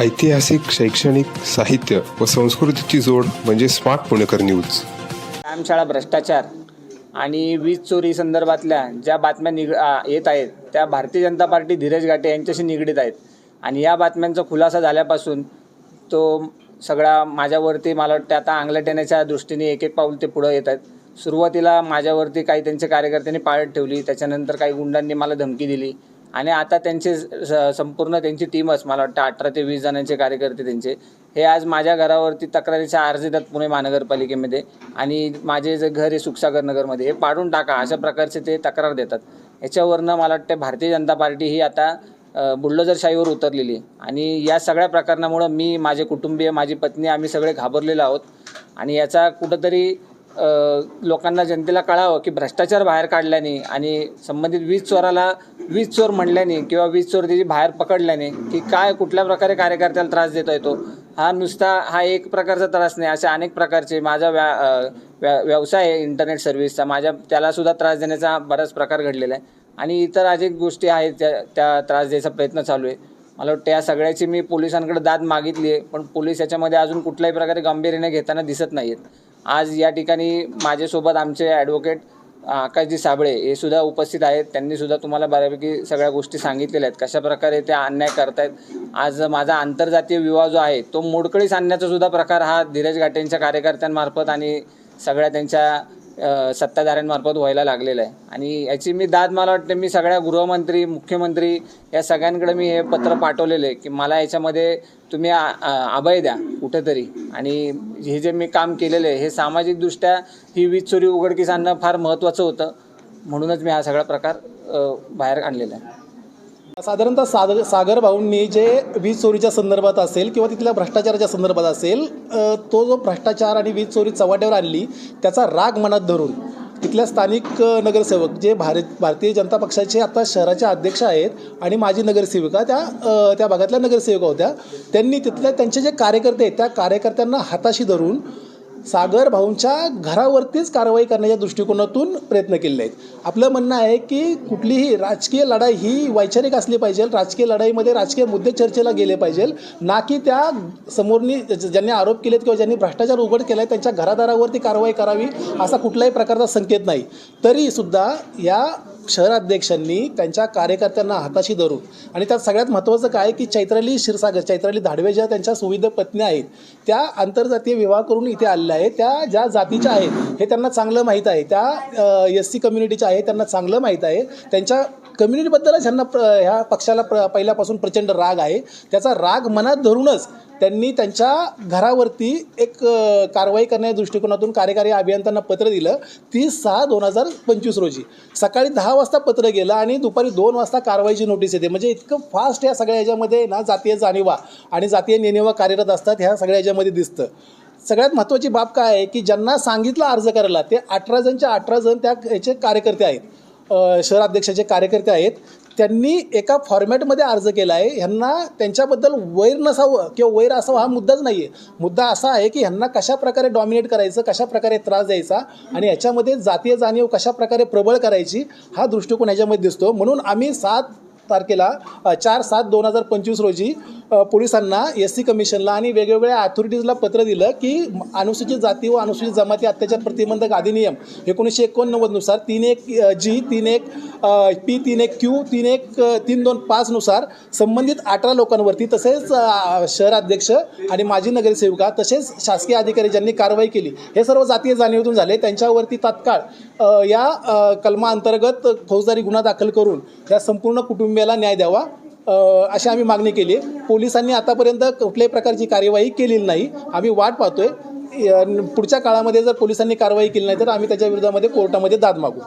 ऐतिहासिक शैक्षणिक साहित्य व संस्कृतीची जोड म्हणजे स्मार्ट पुणेकर न्यूज. व्यायामशाळा भ्रष्टाचार आणि वीज चोरी संदर्भातल्या ज्या बातम्या निग येत आहेत त्या भारतीय जनता पार्टी धीरज घाटे यांच्याशी निगडीत आहेत. आणि या बातम्यांचा खुलासा झाल्यापासून तो सगळा माझ्यावरती मला वाटतं आता अंगलट येण्याच्या दृष्टीने एक एक पाऊल ते पुढं येत आहेत. सुरुवातीला माझ्यावरती काही त्यांच्या कार्यकर्त्यांनी पाळत ठेवली त्याच्यानंतर काही गुंडांनी मला धमकी दिली. आणि आता त्यांचे स- संपूर्ण त्यांची टीमच मला वाटतं अठरा ते वीस जणांचे कार्यकर्ते त्यांचे. हे आज माझ्या घरावरती तक्रारीचा अर्ज देतात पुणे महानगरपालिकेमध्ये आणि माझे जे घर आहे सुखसागर नगरमध्ये हे पाडून टाका. अशा प्रकारचे ते तक्रार देतात. याच्यावरनं मला वाटतं भारतीय जनता पार्टी ही आता अ, बुलडोझरशाहीवर उतरलेली आहे. आणि या सगळ्या प्रकरणामुळं मी माझे कुटुंबीय माझी पत्नी आम्ही सगळे घाबरलेलो आहोत. आणि याचा कुठंतरी लोकांना जनतेला कळावं की भ्रष्टाचार बाहेर काढल्याने आणि संबंधित वीज चोराला वीज चोर म्हणल्याने किंवा वीज चोर त्याची बाहेर पकडल्याने की काय कुठल्या प्रकारे कार्यकर्त्याला त्रास देता येतो हा नुसता हा एक प्रकारचा त्रास नाही असे अनेक प्रकारचे माझा व्या व्या व्यवसाय आहे इंटरनेट सर्व्हिसचा माझ्या त्यालासुद्धा त्रास देण्याचा बराच प्रकार घडलेला आहे. आणि इतर अनेक गोष्टी आहेत त्या त्या त्रास द्यायचा प्रयत्न चालू आहे. मला वाटतं या सगळ्याची मी पोलिसांकडे दाद मागितली आहे पण पोलीस याच्यामध्ये अजून कुठल्याही प्रकारे गांभीर्याने घेताना दिसत नाही आहेत आज या ठिकाणी माझ्यासोबत आमचे ॲडव्होकेट आकाशजी साबळे हे सुद्धा उपस्थित आहेत. त्यांनी सुद्धा तुम्हाला बऱ्यापैकी सगळ्या गोष्टी सांगितलेल्या आहेत. कशा प्रकारे ते अन्याय करतायत. आज माझा आंतरजातीय विवाह जो आहे तो मोडकळीस आणण्याचा सुद्धा प्रकार हा धीरज घाटेंच्या कार्यकर्त्यांमार्फत आणि सगळ्या त्यांच्या सत्ताधाऱ्यांमार्फत व्हायला लागलेलं आहे. आणि याची मी दाद मला वाटते मी सगळ्या गृहमंत्री मुख्यमंत्री या सगळ्यांकडे मी हे पत्र पाठवलेलं आहे की मला याच्यामध्ये तुम्ही आ- अभय द्या कुठेतरी. आणि हे जे मी काम केलेलं आहे हे सामाजिकदृष्ट्या ही वीज चोरी उघडकीस आणणं फार महत्त्वाचं होतं. म्हणूनच मी हा सगळा प्रकार बाहेर आणलेला आहे. साधारणतः सागर सागर भाऊंनी जे वीज चोरीच्या संदर्भात असेल किंवा तिथल्या भ्रष्टाचाराच्या संदर्भात असेल तो जो भ्रष्टाचार आणि वीज चोरी चव्हाट्यावर आणली त्याचा राग मनात धरून तिथल्या स्थानिक नगरसेवक जे भारत भारतीय जनता पक्षाचे आता शहराचे अध्यक्ष आहेत आणि माजी नगरसेविका त्या त्या भागातल्या नगरसेविका होत्या त्यांनी तिथल्या त्यांचे जे कार्यकर्ते आहेत त्या कार्यकर्त्यांना हाताशी धरून सागर भाऊंच्या घरावरतीच कारवाई करण्याच्या दृष्टिकोनातून प्रयत्न केले आहेत. आपलं म्हणणं आहे की कुठलीही राजकीय लढाई ही वैचारिक असली पाहिजे राजकीय लढाईमध्ये राजकीय मुद्दे चर्चेला गेले पाहिजे ना की त्या समोरनी ज्यांनी आरोप केलेत किंवा ज्यांनी भ्रष्टाचार उघड केला आहे त्यांच्या घरादारावरती कारवाई करावी असा कुठलाही प्रकारचा संकेत नाही. तरीसुद्धा या शहराध्यक्षांनी त्यांच्या कार्यकर्त्यांना हाताशी धरून आणि त्यात सगळ्यात महत्त्वाचं काय की चैत्राली क्षीरसागर चैत्राली धाडवे ज्या त्यांच्या सुविध पत्नी आहेत त्या आंतरजातीय विवाह करून इथे आलेल्या आहेत. त्या ज्या जातीच्या आहेत हे त्यांना चांगलं माहीत आहे. त्या एस सी कम्युनिटीच्या आहेत त्यांना चांगलं माहीत आहे. त्यांच्या कम्युनिटीबद्दलच ह्यांना प्र ह्या पक्षाला प्र पहिल्यापासून प्रचंड राग आहे. त्याचा राग मनात धरूनच त्यांनी त्यांच्या घरावरती एक कारवाई करण्याच्या दृष्टिकोनातून कार्यकारी अभियंत्यांना पत्र दिलं. तीस सहा दोन हजार पंचवीस रोजी. सकाळी दहा वाजता पत्र गेलं आणि दुपारी दोन वाजता कारवाईची नोटीस येते. म्हणजे इतकं फास्ट या सगळ्या याच्यामध्ये ना जातीय जाणीवा आणि जातीय नेणीवा कार्यरत असतात ह्या सगळ्या याच्यामध्ये दिसतं. सगळ्यात महत्त्वाची बाब काय आहे की ज्यांना सांगितलं अर्ज करायला ते अठरा जणच्या अठरा जण त्या याचे कार्यकर्ते आहेत. शहर शहराध्यक्षाचे कार्यकर्ते आहेत. त्यांनी एका फॉर्मॅटमध्ये अर्ज केला आहे ह्यांना त्यांच्याबद्दल वैर नसावं किंवा वैर असावं हा मुद्दाच नाही आहे मुद्दा असा आहे की ह्यांना कशा प्रकारे डॉमिनेट करायचं कशा प्रकारे त्रास द्यायचा आणि याच्यामध्ये जातीय जाणीव कशा प्रकारे प्रबळ करायची हा दृष्टिकोन ह्याच्यामध्ये दिसतो. म्हणून आम्ही सात तारखेला चार सात दोन हजार पंचवीस रोजी पोलिसांना एस सी कमिशनला आणि वेगवेगळ्या अथॉरिटीजला पत्र दिलं की अनुसूचित जाती व अनुसूचित जमाती अत्याचार प्रतिबंधक अधिनियम एकोणीसशे एकोणनव्वदनुसार तीन एक जी तीन एक पी तीन एक क्यू तीन एक तीन दोन पाचनुसार संबंधित अठरा लोकांवरती तसेच शहराध्यक्ष आणि माजी नगरसेविका तसेच शासकीय अधिकारी ज्यांनी कारवाई केली हे सर्व जातीय जाणीवतून झाले. त्यांच्यावरती तात्काळ या कलमाअंतर्गत फौजदारी गुन्हा दाखल करून या संपूर्ण कुटुंबियाला न्याय द्यावा. अशी आम्ही मागणी केली आहे. पोलिसांनी आतापर्यंत कुठल्याही प्रकारची कार्यवाही केलेली नाही. आम्ही वाट पाहतोय. पुढच्या काळामध्ये जर पोलिसांनी कारवाई केली नाही तर आम्ही त्याच्या विरोधामध्ये कोर्टामध्ये दाद मागू.